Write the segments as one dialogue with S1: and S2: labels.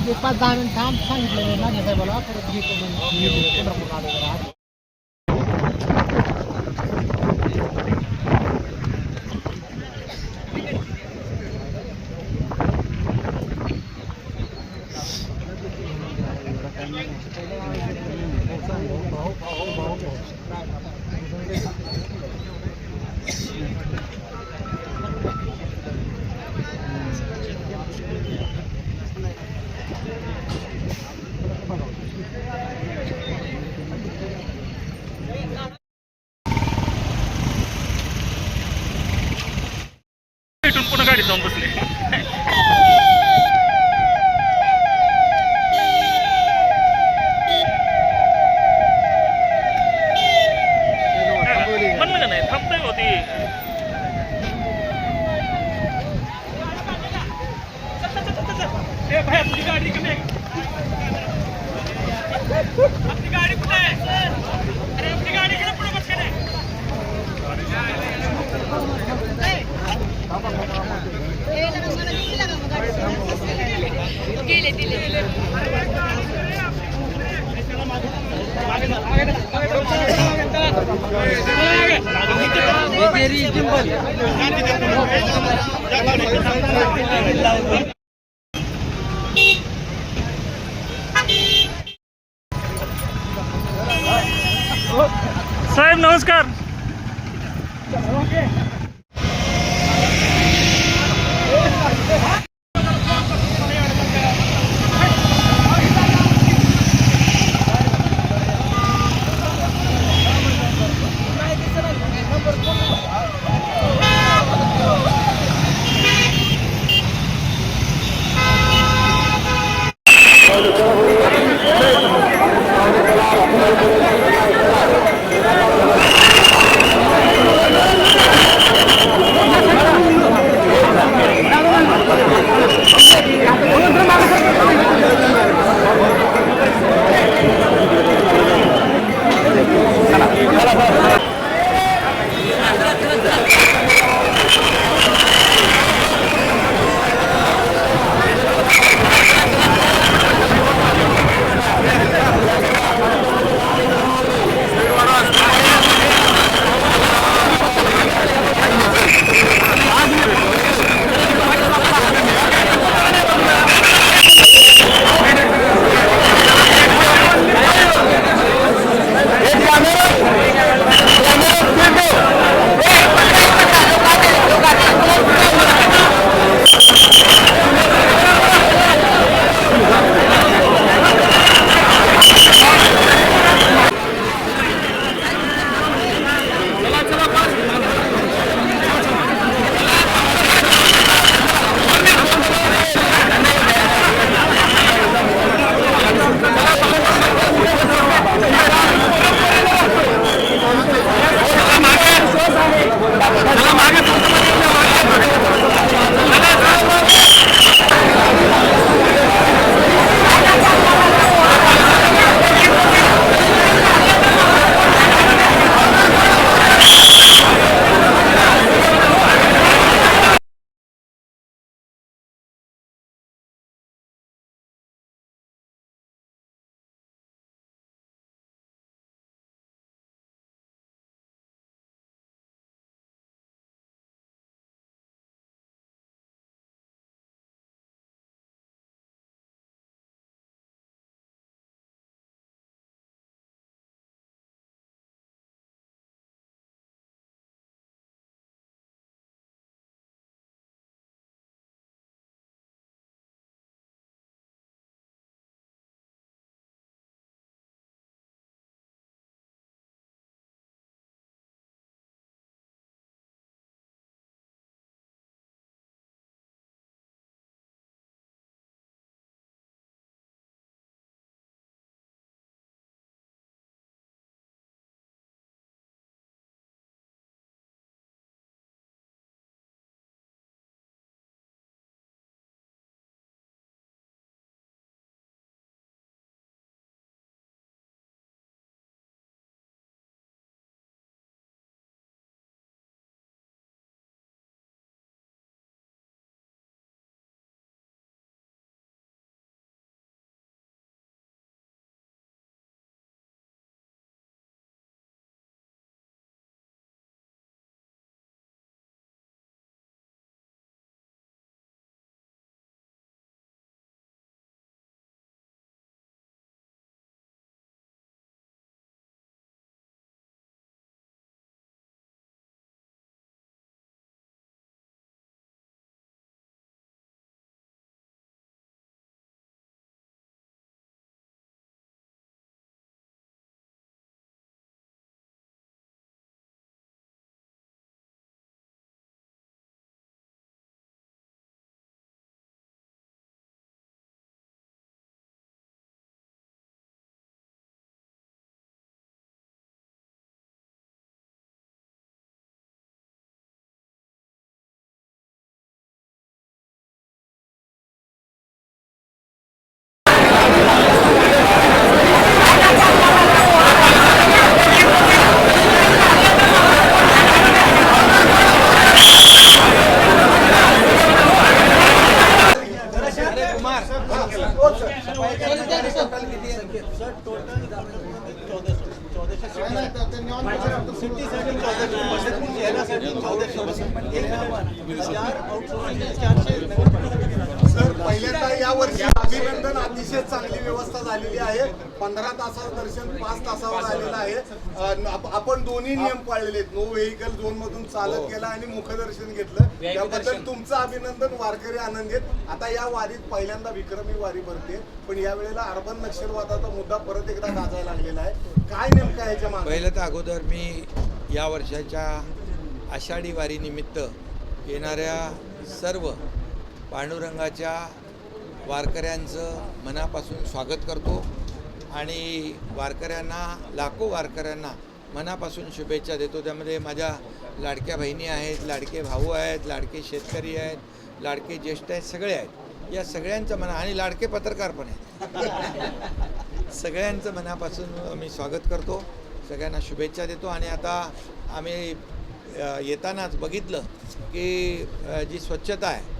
S1: पाच दहा मिनिट थांब सांगितलं नाना साहेबाला परत घेतो
S2: साहेब नमस्कार.
S3: गेला आणि मुखदर्शन घेतलं. त्याबद्दल तुमचं अभिनंदन वारकरी आनंद आहेत. आता या वारीत पहिल्यांदा विक्रमी वारी भरते. पण या वेळेला अर्बन नक्षलवादाचा मुद्दा परत एकदा गाजायला लागलेला आहे. काय नेमका ह्याच्या मागे?
S4: पहिलं तर अगोदर मी या वर्षाच्या आषाढी वारीनिमित्त येणाऱ्या सर्व पांडुरंगाच्या वारकऱ्यांचं मनापासून स्वागत करतो. आणि वारकऱ्यांना लाखो वारकऱ्यांना मनापासून शुभेच्छा देतो. त्यामध्ये माझ्या लाडक्या बहिणी आहेत लाडके भाऊ आहेत लाडके शेतकरी आहेत लाडके ज्येष्ठ आहेत सगळे आहेत. या सगळ्यांचं मना आणि लाडके पत्रकार पण आहेत. सगळ्यांचं मनापासून मी स्वागत करतो. सगळ्यांना शुभेच्छा देतो. आणि आता आम्ही येतानाच बघितलं की जी स्वच्छता आहे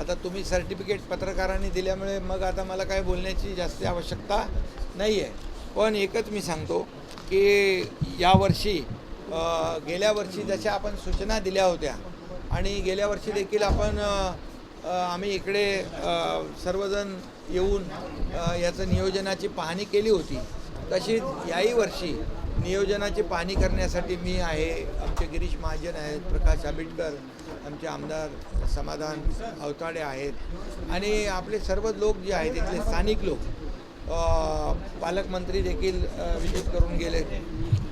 S4: आता तुम्ही सर्टिफिकेट पत्रकारांनी दिल्यामुळे मग आता मला काय बोलण्याची जास्त आवश्यकता नाही आहे पण एकच मी सांगतो की यावर्षी गेल्या वर्षी जशा आपण सूचना दिल्या होत्या आणि गेल्या वर्षी देखील आपण आम्ही इकडे सर्वजण येऊन याचं नियोजनाची पाहणी केली होती. तशीच याही वर्षी नियोजनाची पाहणी करण्यासाठी मी आहे. आमचे गिरीश महाजन आहेत प्रकाश आंबेडकर आमचे आमदार समाधान अवताडे आहेत. आणि आपले सर्व लोक जे आहेत इथले स्थानिक लोक पालकमंत्री देखील अ, विजिट करून गेले.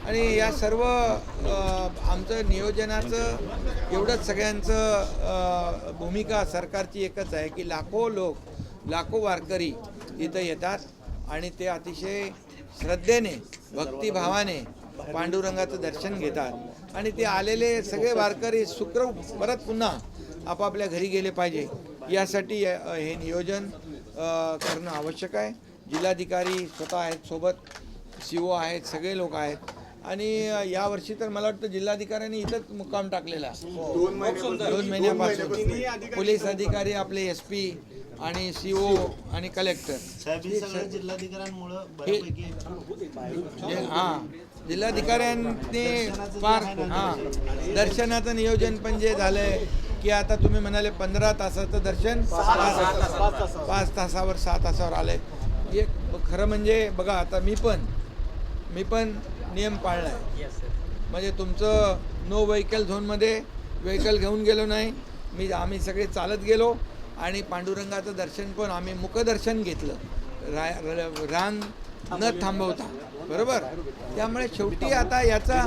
S4: आणि या सर्व आमचं नियोजनाचं एवढंच सगळ्यांचं भूमिका सरकारची एकच आहे की लाखो लोक लाखो वारकरी इथं येतात आणि ते अतिशय श्रद्धेने भक्तिभावाने पांडुरंगाचं दर्शन घेतात. आणि ते आलेले सगळे वारकरी शुक्र परत पुन्हा आपापल्या घरी गेले पाहिजे. यासाठी हे नियोजन करणं आवश्यक आहे. जिल्हाधिकारी स्वतः आहेत सोबत सी ओ आहेत सगळे लोक आहेत. आणि यावर्षी तर मला वाटतं जिल्हाधिकाऱ्यांनी इथंच मुक्काम टाकलेला.
S3: दोन महिन्यापासून.
S4: दोन महिन्यापासून. पोलीस अधिकारी आपले एस पी आणि सी ओ आणि कलेक्टर
S5: हे
S4: हां जिल्हाधिकाऱ्यांनी फार हां. दर्शनाचं नियोजन पण जे झालंय की आता तुम्ही म्हणाले पंधरा तासाचं दर्शन पाच तासावर सहा तासावर आलंय. एक खरं म्हणजे बघा आता मी पण मी पण नियम पाळला आहे म्हणजे तुमचं नो व्हेकल झोनमध्ये व्हेकल घेऊन गेलो नाही. मी आम्ही सगळे चालत गेलो आणि पांडुरंगाचं दर्शन पण आम्ही मुखदर्शन घेतलं. रा रांग न थांबवता. बरोबर? त्यामुळे शेवटी आता याचा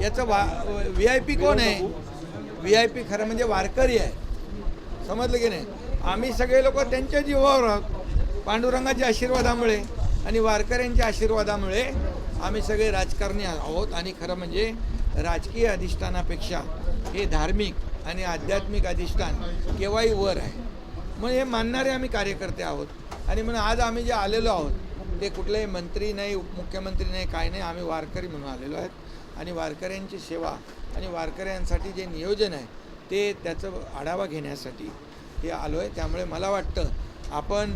S4: याचं वा व्ही आय पी कोण आहे? व्ही आय पी खरं म्हणजे वारकरी आहे. समजलं की नाही? आम्ही सगळे लोक त्यांच्या जीवावर आहोत. पांडुरंगाच्या आशीर्वादामुळे आणि वारकऱ्यांच्या आशीर्वादामुळे आम्ही सगळे राजकारणी आहोत आणि खरं म्हणजे राजकीय अधिष्ठानापेक्षा हे धार्मिक आणि आध्यात्मिक अधिष्ठान केव्हाही वर आहे. मग हे मानणारे आम्ही कार्यकर्ते आहोत आणि म्हणून आज आम्ही जे आलेलो आहोत ते कुठलेही मंत्री नाही उपमुख्यमंत्री नाही काय नाही आम्ही वारकरी म्हणून आलेलो आहेत. आणि वारकऱ्यांची सेवा आणि वारकऱ्यांसाठी जे नियोजन आहे ते त्याचं आढावा घेण्यासाठी हे आलो आहे त्यामुळे मला वाटतं आपण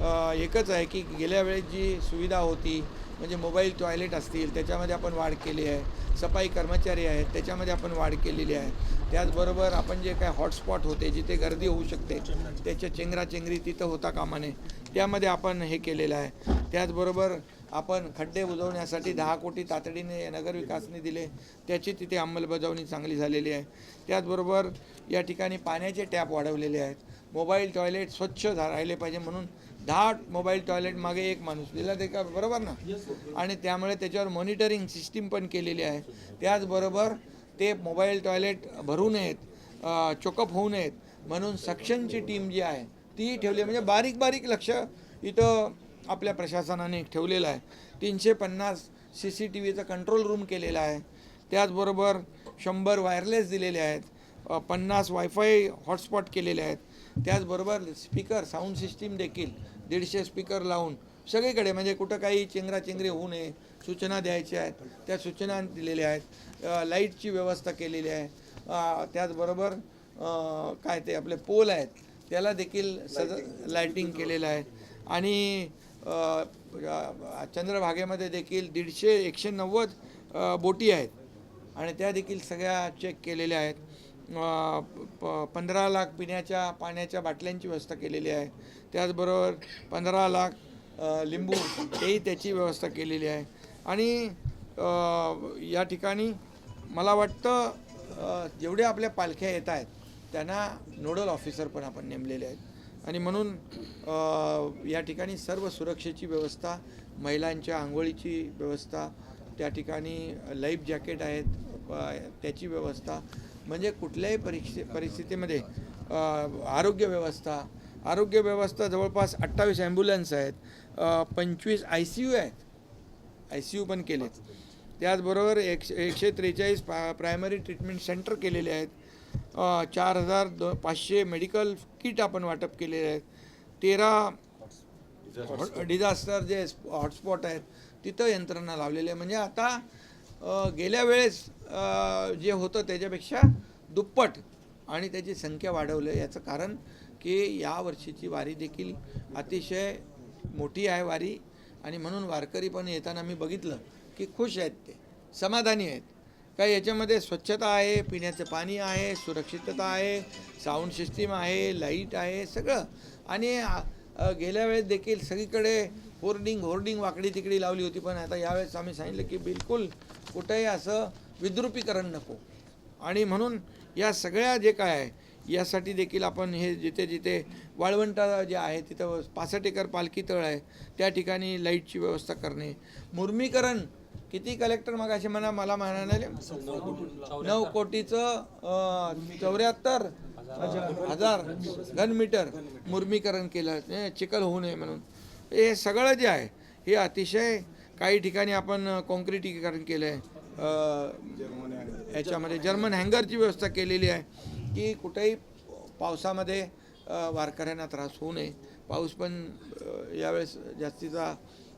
S4: एकच आहे की गेल्या वेळेस जी सुविधा होती म्हणजे मोबाईल टॉयलेट असतील त्याच्यामध्ये आपण वाढ केली आहे. सफाई कर्मचारी आहेत त्याच्यामध्ये आपण वाढ केलेली आहे. त्याचबरोबर आपण जे काय हॉटस्पॉट होते जिथे गर्दी होऊ शकते त्याच्या चेंगराचेंगरी तिथं होता कामा नये त्यामध्ये आपण हे केलेलं आहे. त्याचबरोबर आपण खड्डे बुजवण्यासाठी दहा कोटी तातडीने नगरविकासने दिले. त्याची तिथे अंमलबजावणी चांगली झालेली आहे. त्याचबरोबर या ठिकाणी पाण्याचे टॅप वाढवलेले आहेत. मोबाईल टॉयलेट स्वच्छ राहिले पाहिजे म्हणून दहा मोबाईल टॉयलेट मागे एक माणूस दिला ते का? बरोबर ना? आणि त्यामुळे त्याच्यावर मॉनिटरिंग सिस्टीम पण केलेली आहे. त्याचबरोबर ते मोबाईल टॉयलेट भरू नयेत चोकअप होऊ नयेत म्हणून सक्शनची टीम जी आहे ती ठेवली. म्हणजे बारीक बारीक लक्ष इथं आपल्या प्रशासनाने ठेवलेलं आहे. तीनशे पन्नास सी सी टी व्हीचा कंट्रोल रूम केलेला आहे. त्याचबरोबर शंभर वायरलेस दिलेले आहेत. पन्नास वायफाय हॉटस्पॉट केलेले आहेत. त्याचबरोबर स्पीकर साऊंड सिस्टीम देखील दीडशे स्पीकर लावून सगळीकडे म्हणजे कुठं काही चेंगराचेंगरी होऊ नये सूचना द्यायच्या आहेत. त्या सूचना दिलेल्या आहेत. लाईटची व्यवस्था केलेली आहे. त्याचबरोबर काय ते आपले पोल आहेत त्याला देखील सज लायटिंग केलेलं आहे. आणि चंद्रभागेमध्ये देखील दीडशे एकशे नव्वद बोटी आहेत. आणि त्या देखील सगळ्या चेक केलेल्या आहेत. प पंधरा लाख पिण्याच्या पाण्याच्या बाटल्यांची व्यवस्था केलेली आहे. त्याचबरोबर पंधरा लाख लिंबू तेही त्याची व्यवस्था केलेली आहे. आणि या ठिकाणी मला वाटतं जेवढे आपल्या पालख्या येत आहेत त्यांना नोडल ऑफिसर पण आपण नेमलेले आहेत. आणि म्हणून या ठिकाणी सर्व सुरक्षेची व्यवस्था महिलांच्या आंघोळीची व्यवस्था त्या ठिकाणी लाईफ जॅकेट आहेत त्याची व्यवस्था म्हणजे कुठल्याही परीक्षे परिस्थितीमध्ये आरोग्य व्यवस्था आरोग्य व्यवस्था जवळपास अठ्ठावीस ॲम्ब्युलन्स आहेत पंचवीस आय सी यू आहेत आय सी यू पण केलेत. त्याचबरोबर एकशे एकशे त्रेचाळीस पा प्रायमरी ट्रीटमेंट सेंटर केलेले आहेत चार हजार दो पाचशे मेडिकल किट आपण वाटप केलेले आहेत तेरा डिझास्टर जे हॉटस्पॉट आहेत तिथं यंत्रणा लावलेली आहे. म्हणजे आता गेल्या वेळेस जे होतं त्याच्यापेक्षा दुप्पट आणि त्याची संख्या वाढवलं आहे. याचं कारण की या वर्षीची वारी देखील अतिशय मोठी आहे वारी आणि म्हणून वारकरी पण येताना मी बघितलं की खुश आहेत ते समाधानी आहेत काय याच्यामध्ये स्वच्छता आहे पिण्याचं पाणी आहे सुरक्षितता आहे साऊंड सिस्टीम आहे लाइट आहे सगळं आणि गेल्या वेळेस देखील सगळीकडे होर्डिंग होर्डिंग वाकडी तिकडी लावली होती पण आता यावेळेस आम्ही सांगितलं की बिलकुल कुठंही असं विद्रुपीकरण नको. आणि म्हणून या सगळ्या जे काय आहे यासाठी देखील आपण हे जिथे जिथे वाळवंटा जे आहे तिथं पासष्ट एकर पालखी तळ आहे त्या ठिकाणी लाईटची व्यवस्था करणे. मुर्मीकरण किती कलेक्टर मग असे म्हणा मला म्हणाले नऊ कोटीचं चौऱ्याहत्तर हजार घनमीटर मुर्मीकरण केलं. चिखल होऊ नये म्हणून. हे सगळं जे आहे हे अतिशय काही ठिकाणी आपण कॉन्क्रिटीकरण केलं आहे याच्यामध्ये जर्मन हँगरची व्यवस्था केलेली आहे की कुठेही पावसामध्ये वारकऱ्यांना त्रास होऊ नये. पाऊस पण यावेळेस जास्तीचा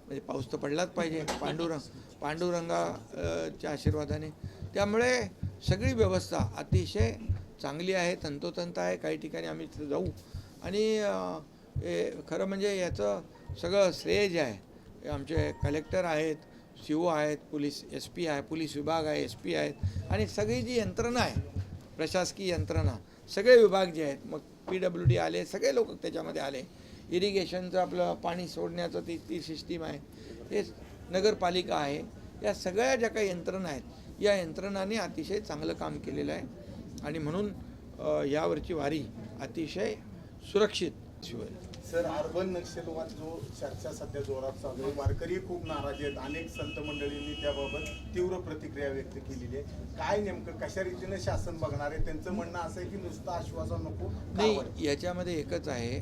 S4: म्हणजे पाऊस तर पडलाच पाहिजे. पांडुरंग पांडुरंगाच्या आशीर्वादाने. त्यामुळे सगळी व्यवस्था अतिशय चांगली आहे तंतोतंत आहे. काही ठिकाणी आम्ही तिथे जाऊ. आणि हे खरं म्हणजे याचं सगळं श्रेय जे आहे आमचे कलेक्टर आहेत सी ओ आहेत पोलीस एस पी आहे पोलीस विभाग आहे एस पी आहेत आणि सगळी जी यंत्रणा आहे प्रशासकीय यंत्रणा सगळे विभाग जे आहेत मग पी डब्ल्यू डी आले सगळे लोक त्याच्यामध्ये आले. इरिगेशनचं आपलं पाणी सोडण्याचं ती ती सिस्टीम आहे. हे नगरपालिका आहे. या सगळ्या ज्या काही यंत्रणा आहेत या यंत्रणाने अतिशय चांगलं काम केलेलं आहे. आणि म्हणून यावरची वारी अतिशय सुरक्षित. शिवाय
S3: सर अर्बन नक्षलवाद जो चर्चा सध्या जोरात चालू आहे वारकरी खूप नाराज आहेत. अनेक संत मंडळींनी त्याबाबत तीव्र प्रतिक्रिया व्यक्त केलेली आहे. काय नेमकं कशा रीतीने शासन बघणार आहे? त्यांचं म्हणणं असं आहे की नुसतं आश्वासन नको.
S4: नाही याच्यामध्ये एकच आहे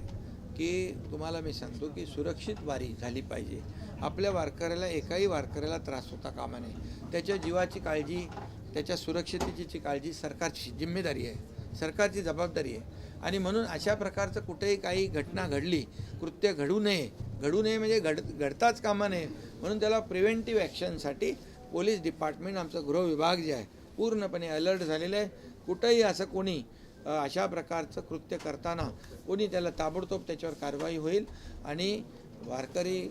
S4: की तुम्हाला मी सांगतो की सुरक्षित वारी झाली पाहिजे. आपल्या वारकऱ्याला एकाही वारकऱ्याला त्रास होता कामा नये. त्याच्या जीवाची काळजी त्याच्या सुरक्षितेची काळजी सरकारची जिम्मेदारी आहे. सरकारची जबाबदारी आहे. आणि म्हणून अशा प्रकारचं कुठेही काही घटना घडली कृत्य घडू नये. घडू नये म्हणजे घड घडताच कामा नये. म्हणून त्याला प्रिव्हेंटिव्ह ॲक्शनसाठी पोलीस डिपार्टमेंट आमचं गृह विभाग जे आहे पूर्णपणे अलर्ट झालेलं आहे. कुठंही असं कोणी अशा प्रकारचं कृत्य करताना कोणी त्याला ताबडतोब त्याच्यावर कारवाई होईल. आणि वारकरी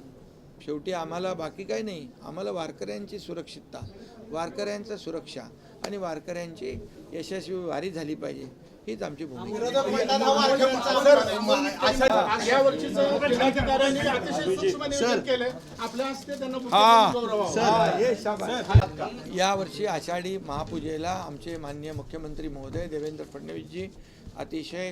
S4: शेवटी आम्हाला बाकी काही नाही. आम्हाला वारकऱ्यांची सुरक्षितता वारकऱ्यांचं सुरक्षा आणि वारकऱ्यांची यशस्वी वारी झाली पाहिजे. हीच आमची भूमिका आहे.
S3: विरोधक म्हणतात वारकऱ्यांचा अशा-
S1: या वर्षीचं जिल्हाधिकाऱ्यांनी अतिशय सूक्ष्म नियोजन केलंय. आपल्या हस्ते त्यांना. पुस्तकांनी गौरवावं.
S4: हे. शाबास. यावर्षी आषाढी महापूजेला आमचे माननीय मुख्यमंत्री महोदय देवेंद्र फडणवीसजी अतिशय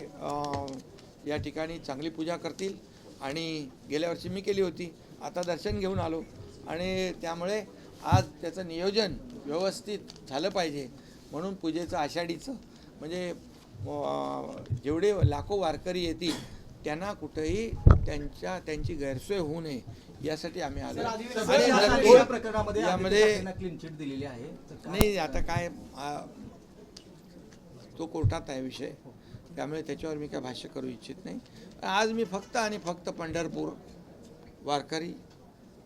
S4: या ठिकाणी चांगली पूजा करतील. आणि गेल्या वर्षी मी केली होती. आता दर्शन घेऊन आलो. आणि त्यामुळे आज त्याचं नियोजन व्यवस्थित झालं पाहिजे. म्हणून पूजेचं आषाढीचं म्हणजे जेवढे लाखो वारकरी येतील त्यांना कुठेही त्यांच्या त्यांची गैरसोय होऊ नये यासाठी आम्ही आलो. आणि यामध्ये
S5: क्लीन चिट दिलेली आहे
S4: नाही आता काय तो कोर्टात आहे विषय. त्यामुळे त्याच्यावर मी काय भाष्य करू इच्छित नाही. आज मी फक्त आणि फक्त पंढरपूर वारकरी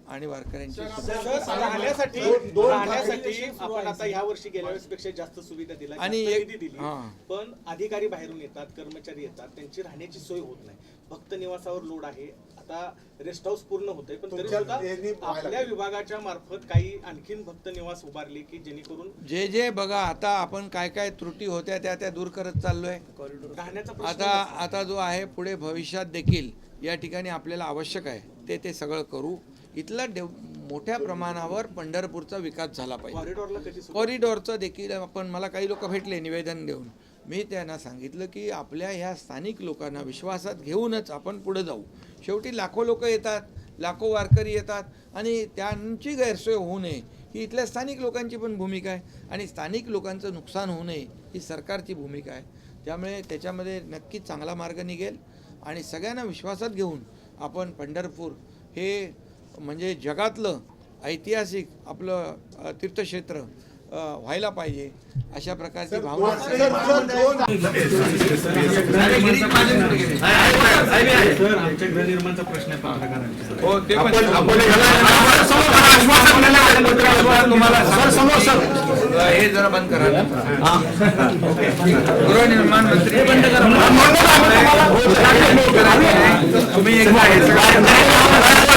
S4: आणि वारकऱ्यांची
S6: राहण्यासाठी
S3: दोन-
S6: राहण्यासाठी आपण आता ह्या वर्षी गेल्या वेळेसपेक्षा जास्त सुविधा दिल्या.
S4: आणि
S6: दिली.
S4: हां.
S6: पण अधिकारी बाहेरून येतात कर्मचारी येतात त्यांची राहण्याची सोय होत नाही. भक्त निवासावर लोड आहे. आता रेस्ट हाऊस पूर्ण होते पण तरी
S3: तुमच्या
S6: सुद्धा आपल्या विभागाच्या मार्फत काही आणखीन भक्त निवास उभारले की जेणेकरून
S4: जे जे बघा आता आपण काय काय त्रुटी होत्या त्या त्या दूर करत चाललोय.
S6: राहण्याचा प्रश्न
S4: आता आता जो आहे पुढे भविष्यात देखील या ठिकाणी आपल्याला आवश्यक आहे. ते ते सगळं करू. इथला डेव मोठ्या प्रमाणावर पंढरपूरचा विकास झाला पाहिजे. कॉरिडॉरचं देखील आपण मला काही लोक भेटले निवेदन देऊन. मी त्यांना सांगितलं की आपल्या ह्या स्थानिक लोकांना विश्वासात घेऊनच आपण पुढे जाऊ. शेवटी लाखो लोक येतात लाखो वारकरी येतात आणि त्यांची गैरसोय होऊ नये. ही इथल्या स्थानिक लोकांची पण भूमिका आहे आणि स्थानिक लोकांचं नुकसान होऊ नये ही सरकारची भूमिका आहे. त्यामुळे त्याच्यामध्ये नक्कीच चांगला मार्ग निघेल आणि सगळ्यांना विश्वासात घेऊन आपण पंढरपूर हे म्हणजे जगातलं ऐतिहासिक आपलं तीर्थक्षेत्र व्हायला पाहिजे अशा प्रकारची भावना हो हे जरा बंद करा. गृहनिर्माण मंत्री बंद करा. तुम्ही एकदा हे सगळं